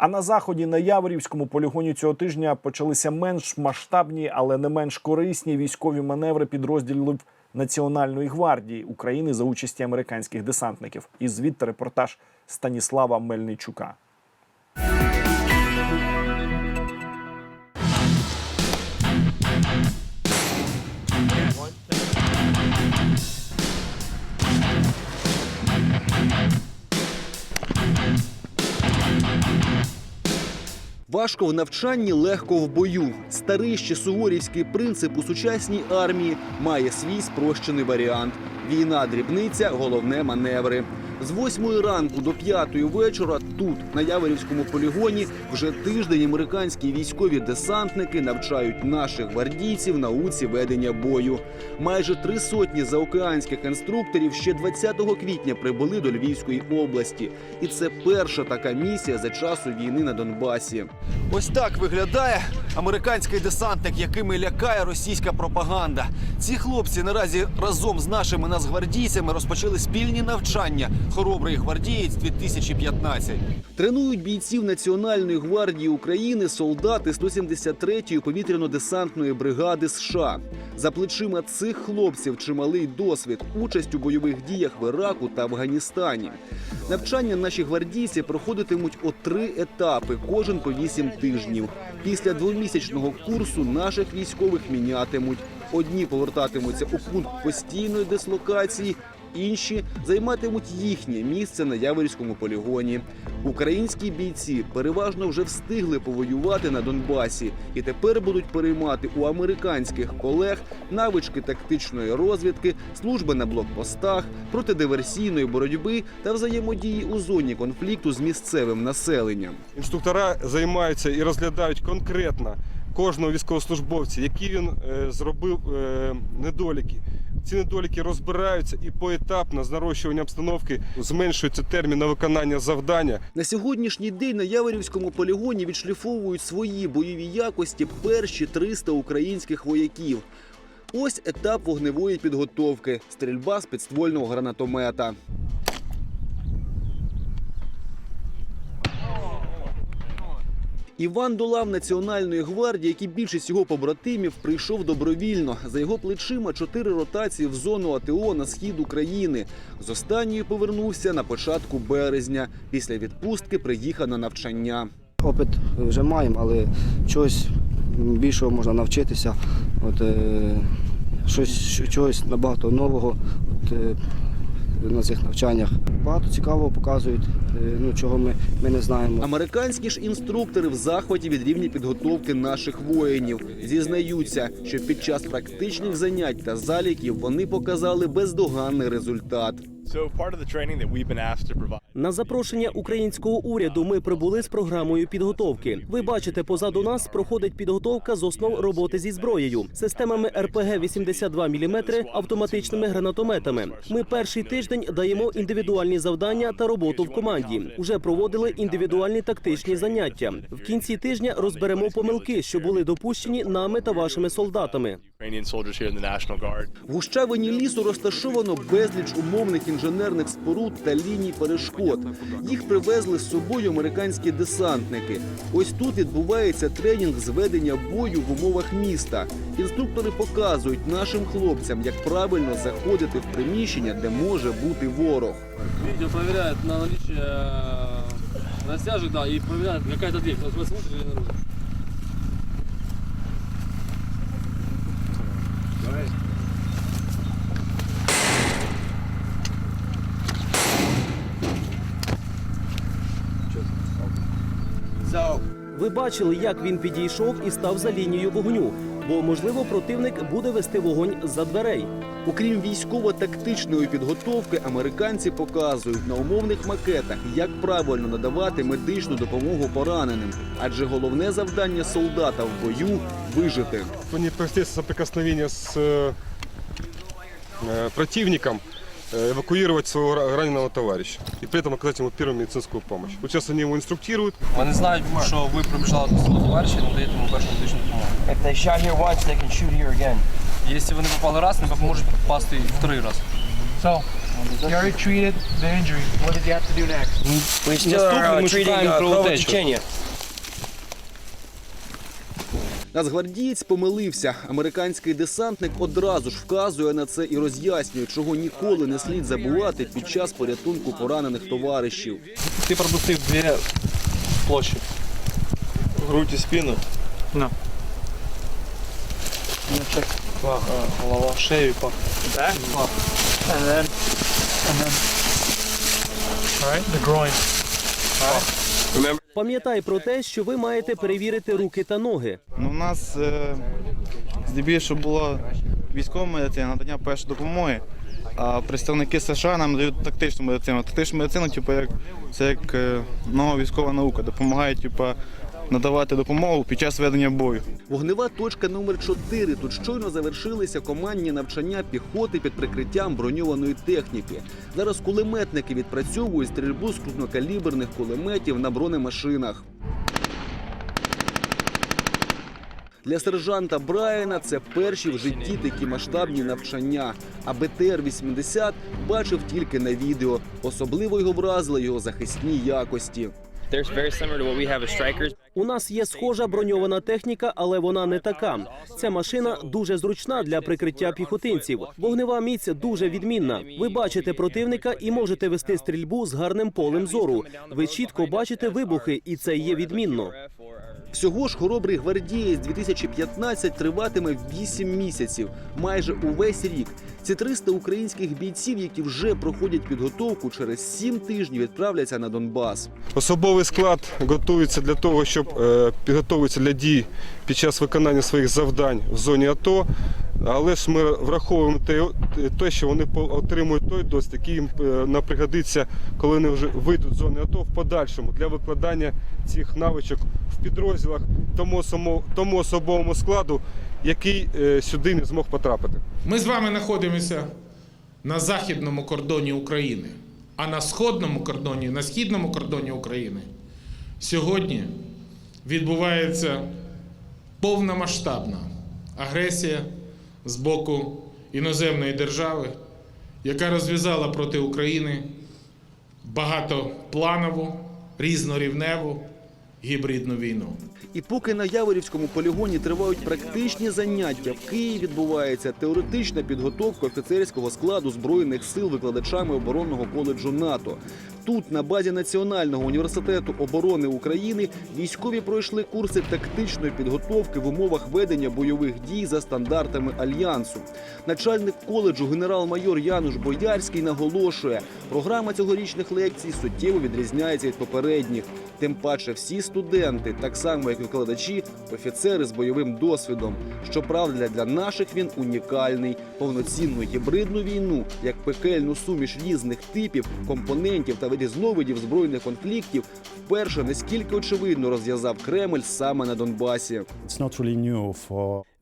А на заході на Яворівському полігоні цього тижня почалися менш масштабні, але не менш корисні військові маневри підрозділів Національної гвардії України за участі американських десантників. І звідти репортаж Станіслава Мельничука. Важко в навчанні, легко в бою. Старий ще суворівський принцип у сучасній армії має свій спрощений варіант. Війна дрібниця, головне маневри. З восьмої ранку до п'ятої вечора тут, на Яворівському полігоні, вже тиждень американські військові десантники навчають наших гвардійців науці ведення бою. Майже три сотні заокеанських інструкторів ще 20 квітня прибули до Львівської області. І це перша така місія за часу війни на Донбасі. Ось так виглядає американський десантник, якими лякає російська пропаганда. Ці хлопці наразі разом з нашими нацгвардійцями розпочали спільні навчання. Хоробрий гвардієць 2015. Тренують бійців Національної гвардії України солдати 173-ї повітряно-десантної бригади США. За плечима цих хлопців чималий досвід, участь у бойових діях в Іраку та Афганістані. Навчання наші гвардійці проходитимуть о три етапи, кожен по вісім тижнів. Після двомісячного курсу наших військових мінятимуть. Одні повертатимуться у пункт постійної дислокації, інші займатимуть їхнє місце на Яворівському полігоні. Українські бійці переважно вже встигли повоювати на Донбасі і тепер будуть переймати у американських колег навички тактичної розвідки, служби на блокпостах, протидиверсійної боротьби та взаємодії у зоні конфлікту з місцевим населенням. Інструктора займаються і розглядають конкретно кожного військовослужбовця, які він е, зробив е, недоліки. Ці недоліки розбираються і поетапно з нарощуванням обстановки зменшується термін на виконання завдання. На сьогоднішній день на Яворівському полігоні відшліфовують свої бойові якості перші 300 українських вояків. Ось етап вогневої підготовки стрільба з підствольного гранатомета. Іван до лав Національної гвардії, як і більшість його побратимів, прийшов добровільно. За його плечима чотири ротації в зону АТО на схід України. З останньої повернувся на початку березня. Після відпустки приїхав на навчання. Опит вже маємо, але чогось більшого можна навчитися. От, е, щось, чогось набагато нового от, е, на цих навчаннях. Багато цікавого показують, е, ну, чого ми, ми не знаємо. Американські ж інструктори в захваті від рівня підготовки наших воїнів зізнаються, що під час практичних занять та заліків вони показали бездоганний результат. На запрошення українського уряду ми прибули з програмою підготовки. Ви бачите, позаду нас проходить підготовка з основ роботи зі зброєю, системами РПГ 82 мм, автоматичними гранатометами. Ми перший тиждень даємо індивідуальні завдання та роботу в команді. Уже проводили індивідуальні тактичні заняття. В кінці тижня розберемо помилки, що були допущені нами та вашими солдатами. Ukrainian soldiers here in the National Guard. В гущавині лісу розташовано безліч умовних інженерних споруд та ліній перешкод. Їх привезли з собою американські десантники. Ось тут відбувається тренінг з ведення бою в умовах міста. Інструктори показують нашим хлопцям, як правильно заходити в приміщення, де може бути ворог. Видео проверяет на наличие э, растяжек, да, и проверяет какая-то дверь. Вот вы смотрите Ви бачили, як він підійшов і став за лінією вогню. Бо можливо противник буде вести вогонь за дверей. Окрім військово-тактичної підготовки, американці показують на умовних макетах, як правильно надавати медичну допомогу пораненим. Адже головне завдання солдата в бою вижити. В непосредственном соприкосновении с э, э, противником э, эвакуировать своего ра- раненого товарища и при этом оказать ему первую медицинскую помощь. Вот сейчас они его инструктируют. Вони знають, що ви прибіжали до свого товариша і надаєте йому першу медичну допомогу. If they shot here once, they can shoot here again. Якщо вони попали раз, вони можуть попасти і в раз. So, you already treated the injury. What did you have to do next? Наступне ми шукаємо кровотечення. Нацгвардієць помилився. Американський десантник одразу ж вказує на це і роз'яснює, чого ніколи не слід забувати під час порятунку поранених товаришів. Ти пропустив дві площі. Грудь і спину. No. Пах, голова, шею, пах. Back. And then, and then. All right, the groin. Пам'ятай про те, що ви маєте перевірити руки та ноги. Ну, у нас е, здебільшого була військова медицина, надання першої допомоги. А представники США нам дають тактичну медицину. Тактична медицина, типу, як, це як е, нова військова наука, допомагає типу, надавати допомогу під час ведення бою. Вогнева точка номер 4 Тут щойно завершилися командні навчання піхоти під прикриттям броньованої техніки. Зараз кулеметники відпрацьовують стрільбу з крупнокаліберних кулеметів на бронемашинах. Для сержанта Брайана це перші в житті такі масштабні навчання. А БТР-80 бачив тільки на відео. Особливо його вразили його захисні якості. They're very similar to what we have as strikers. У нас є схожа броньована техніка, але вона не така. Ця машина дуже зручна для прикриття піхотинців. Вогнева міць дуже відмінна. Ви бачите противника і можете вести стрільбу з гарним полем зору. Ви чітко бачите вибухи, і це є відмінно. Всього ж хоробрий гвардієць 2015 триватиме 8 місяців, майже увесь рік. Ці 300 українських бійців, які вже проходять підготовку, через 7 тижнів відправляться на Донбас. Особовий склад готується для того, щоб підготуватися підготовитися для дій під час виконання своїх завдань в зоні АТО. Але ж ми враховуємо те, що вони отримують той досвід, який їм е, нам пригодиться, коли вони вже вийдуть з зони АТО в подальшому для викладання цих навичок в підрозділах тому особовому складу, який е, сюди не змог потрапити. Ми з вами знаходимося на західному кордоні України, а на сходному кордоні, на східному кордоні України сьогодні відбувається повномасштабна агресія з боку іноземної держави, яка розв'язала проти України багатопланову, різнорівневу гібридну війну. І поки на Яворівському полігоні тривають практичні заняття, в Києві відбувається теоретична підготовка офіцерського складу збройних сил викладачами оборонного коледжу НАТО. Тут, на базі Національного університету оборони України, військові пройшли курси тактичної підготовки в умовах ведення бойових дій за стандартами альянсу. Начальник коледжу генерал-майор Януш Боярський наголошує, програма цьогорічних лекцій суттєво відрізняється від попередніх. Тим паче, всі студенти, так само як викладачі, офіцери з бойовим досвідом. Щоправда, для наших він унікальний. Повноцінну гібридну війну, як пекельну суміш різних типів, компонентів та різновидів збройних конфліктів, вперше наскільки очевидно розв'язав Кремль саме на Донбасі.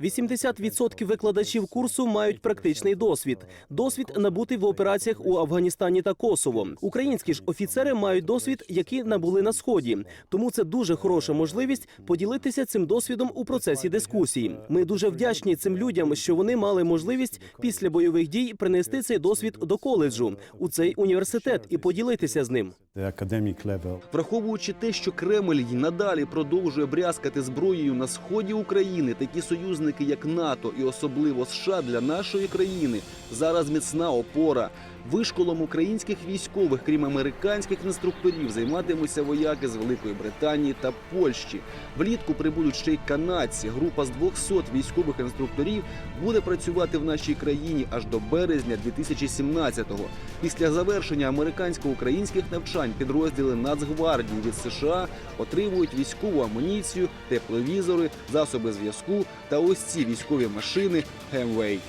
80% викладачів курсу мають практичний досвід. Досвід набутий в операціях у Афганістані та Косово. Українські ж офіцери мають досвід, який набули на сході. Тому це дуже хороша можливість поділитися цим досвідом у процесі дискусії. Ми дуже вдячні цим людям, що вони мали можливість після бойових дій принести цей досвід до коледжу у цей університет і поділитися з ним. Враховуючи те, що Кремль й надалі продовжує брязкати зброєю на сході України, такі союзники, як НАТО і особливо США для нашої країни зараз міцна опора. Вишколом українських військових, крім американських інструкторів, займатимуться вояки з Великої Британії та Польщі. Влітку прибудуть ще й канадці. Група з 200 військових інструкторів буде працювати в нашій країні аж до березня 2017-го. Після завершення американсько-українських навчань підрозділи Нацгвардії від США отримують військову амуніцію, тепловізори, засоби зв'язку та ось ці військові машини Хемвей.